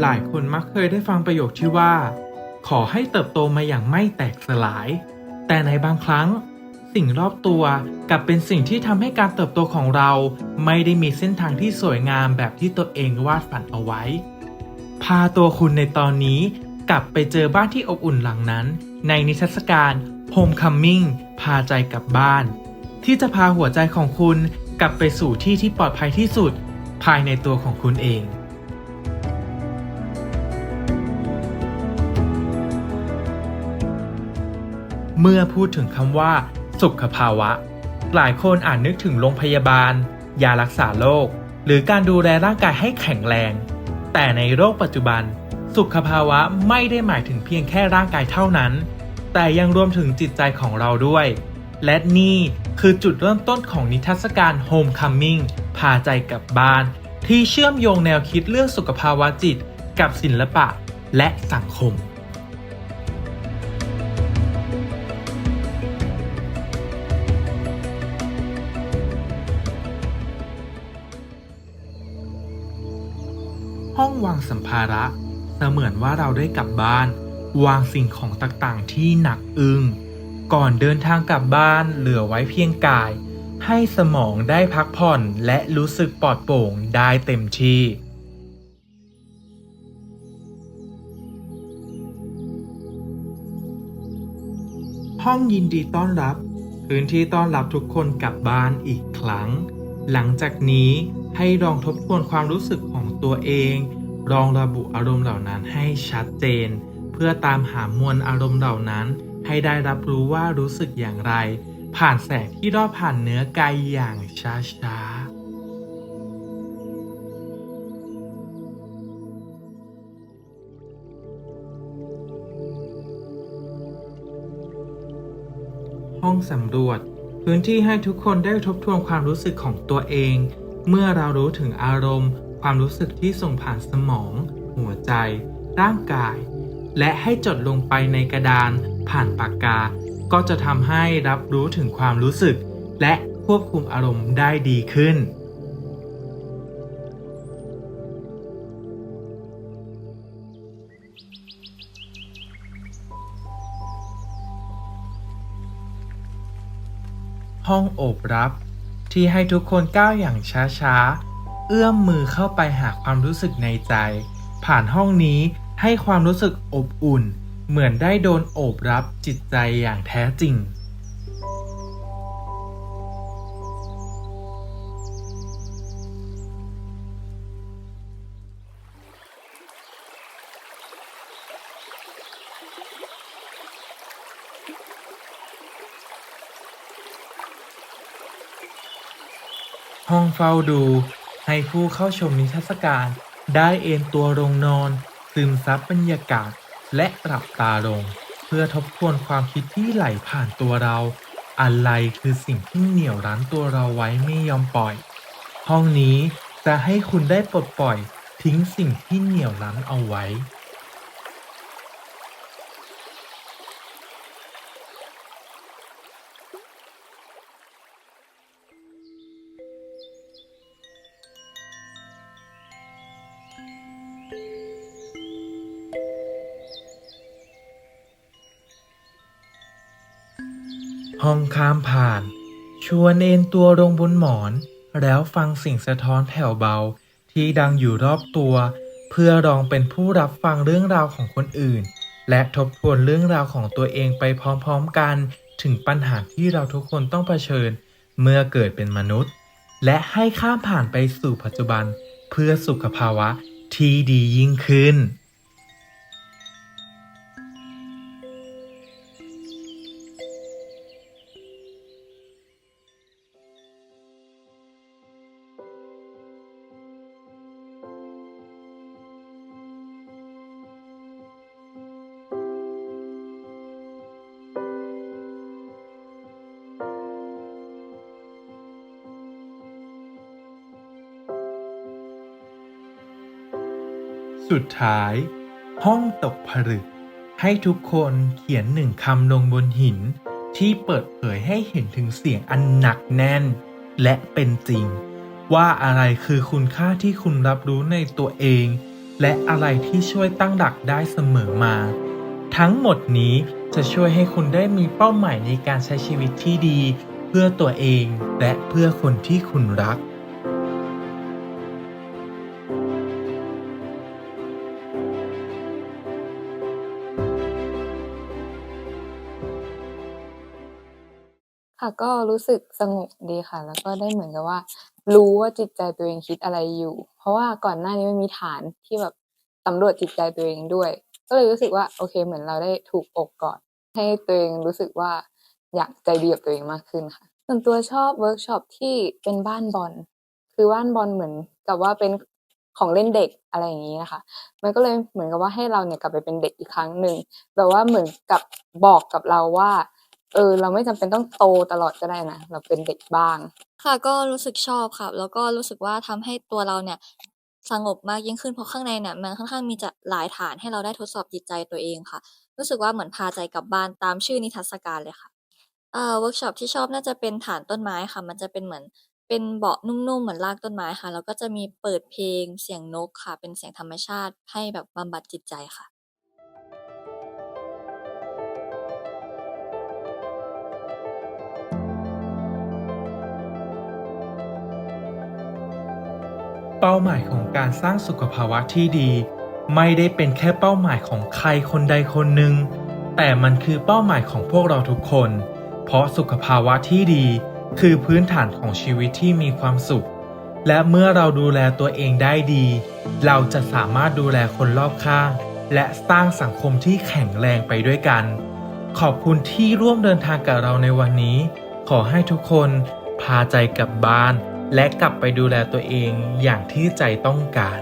หลายคนมักเคยได้ฟังประโยคที่ว่า ขอให้เติบโตมาอย่างไม่แตกสลาย แต่ในบางครั้ง สิ่งรอบตัวกลับเป็นสิ่งที่ทำให้การเติบโตของเรา ไม่ได้มีเส้นทางที่สวยงามแบบที่ตัวเองวาดฝันเอาไว้ พาตัวคุณในตอนนี้กลับไปเจอบ้านที่อบอุ่นหลังนั้น ในนิทรรศการ Homecoming พาใจกลับบ้าน ที่จะพาหัวใจของคุณกลับไปสู่ที่ที่ปลอดภัยที่สุด ภายในตัวของคุณเอง เมื่อพูดถึงคำว่า สุขภาวะ หลายคนอาจนึกถึงโรงพยาบาล ยารักษาโรคหรือการดูแลร่างกายให้แข็งแรง แต่ในโลกปัจจุบัน สุขภาวะไม่ได้หมายถึงเพียงแค่ร่างกายเท่านั้น แต่ยังรวมถึงจิตใจของเราด้วย และนี่คือจุดเริ่มต้นของนิทรรศการ Homecoming พาใจกลับบ้าน ที่เชื่อมโยงแนวคิดเรื่องสุขภาวะจิต กับศิลปะและสังคม ห้องวางสัมภาระ เสมือนว่าเราได้กลับบ้าน วางสิ่งของต่างๆ ที่หนักอึง้งก่อนเดินทางกลับบ้านเหลือไว้เพียงกาย ให้สมองได้พักผ่อนและรู้สึกปลอดโปร่งได้เต็มที่ห้องยินดีต้อนรับ พื้นที่ต้อนรับทุกคนกลับบ้านอีกครั้ง หลังจากนี้ให้ลองทบทวนความรู้สึกของ ตัวเอง ลองระบุอารมณ์เหล่านั้นให้ชัดเจน เพื่อตามหามวลอารมณ์เหล่านั้น ให้ได้รับรู้ว่ารู้สึกอย่างไร ผ่านแสงที่รอบผ่านเนื้อกายอย่างช้าๆห้องสำรวจ พื้นที่ให้ทุกคนได้ทบทวนความรู้สึกของตัวเอง เมื่อเรารู้ถึงอารมณ์ ความรู้สึกที่ส่งผ่านสมอง หัวใจ ร่างกาย และให้จดลงไปในกระดานผ่านปากกา ก็จะทำให้รับรู้ถึงความรู้สึก และควบคุมอารมณ์ได้ดีขึ้นห้องโอบรับ ที่ให้ทุกคนก้าวอย่างช้าๆ เอื้อมมือเข้าไปหาความรู้สึกในใจ ผ่านห้องนี้ให้ความรู้สึกอบอุ่น เหมือนได้โดนโอบรับจิตใจอย่างแท้จริง ห้องเฝ้าดู ให้ผู้เข้าชมนิทรรศการได้เอนตัวลงนอน ซึมซับบรรยากาศ และหลับตาลง เพื่อทบทวนความคิดที่ไหลผ่านตัวเรา อะไรคือสิ่งที่เหนี่ยวรั้นตัวเราไว้ไม่ยอมปล่อย ห้องนี้จะให้คุณได้ปลดปล่อยทิ้งสิ่งที่เหนี่ยวรั้นเอาไว้ ห้องข้ามผ่าน ชวนเอนตัวลงบนหมอน แล้วฟังสิ่งสะท้อนแผ่วเบาที่ดังอยู่รอบตัว เพื่อลองเป็นผู้รับฟังเรื่องราวของคนอื่น และทบทวนเรื่องราวของตัวเองไปพร้อมๆกันถึงปัญหาที่เราทุกคนต้องเผชิญ เมื่อเกิดเป็นมนุษย์ และให้ข้ามผ่านไปสู่ปัจจุบัน เพื่อสุขภาวะที่ดียิ่งขึ้น สุดท้าย ห้องตกผลึก ให้ทุกคนเขียนหนึ่งคำลงบนหิน ที่เปิดเผยให้เห็นถึงเสียงอันหนักแน่น และเป็นจริง ว่าอะไรคือคุณค่าที่คุณรับรู้ในตัวเอง และอะไรที่ช่วยตั้งหลักได้เสมอมา ทั้งหมดนี้จะช่วยให้คุณได้มีเป้าหมายในการใช้ชีวิตที่ดี เพื่อตัวเองและเพื่อคนที่คุณรัก ค่ะ ก็รู้สึกสงบดีค่ะ แล้วก็ได้เหมือนกับว่า รู้ว่าจิตใจตัวเองคิดอะไรอยู่ เพราะว่าก่อนหน้านี้มันมีฐานที่แบบสำรวจจิตใจตัวเองด้วย ก็เลยรู้สึกว่า โอเค เหมือนเราได้ถูกอกกอดให้ตัวเองรู้สึกว่าอยากใจดีกับตัวเองมากขึ้นค่ะ ส่วนตัวชอบเวิร์กช็อปที่เป็นบ้านบอล คือบ้านบอลเหมือนกับว่าเป็นของเล่นเด็กอะไรอย่างนี้นะคะ มันก็เลยเหมือนกับว่าให้เราเนี่ยกลับไปเป็นเด็กอีกครั้งหนึ่งแบบว่าเหมือนกับบอกกับเราว่า เออ เราไม่จำเป็นต้องโตตลอดก็ได้นะเราเป็นเด็กบ้าง ค่ะก็รู้สึกชอบค่ะ แล้วก็รู้สึกว่าทำให้ตัวเราเนี่ยสงบมากยิ่งขึ้นเพราะข้างในเนี่ยมันค่อนข้างมีจะหลายฐานให้เราได้ทดสอบจิตใจตัวเองค่ะ รู้สึกว่าเหมือนพาใจกลับบ้านตามชื่อนิทรรศการเลยค่ะเอ่อเวิร์กช็อปที่ชอบน่าจะเป็นฐานต้นไม้ค่ะ มันจะเป็นเหมือนเป็นเบาะนุ่มๆเหมือนรากต้นไม้ค่ะ แล้วก็จะมีเปิดเพลงเสียงนกค่ะ เป็นเสียงธรรมชาติให้แบบบำบัดจิตใจค่ะ ป้าหมายของการสร้างสุขภาวะที่ดี ไม่ได้เป็นแค่เป้าหมายของใครคนใดคนหนึ่ง แต่มันคือเป้าหมายของพวกเราทุกคน เพราะสุขภาวะที่ดี คือพื้นฐานของชีวิตที่มีความสุข และเมื่อเราดูแลตัวเองได้ดี เราจะสามารถดูแลคนรอบข้าง และสร้างสังคมที่แข็งแรงไปด้วยกัน ขอบคุณที่ร่วมเดินทางกับเราในวันนี้ ขอให้ทุกคนพาใจกลับบ้าน และกลับไปดูแลตัวเองอย่างที่ใจต้องการ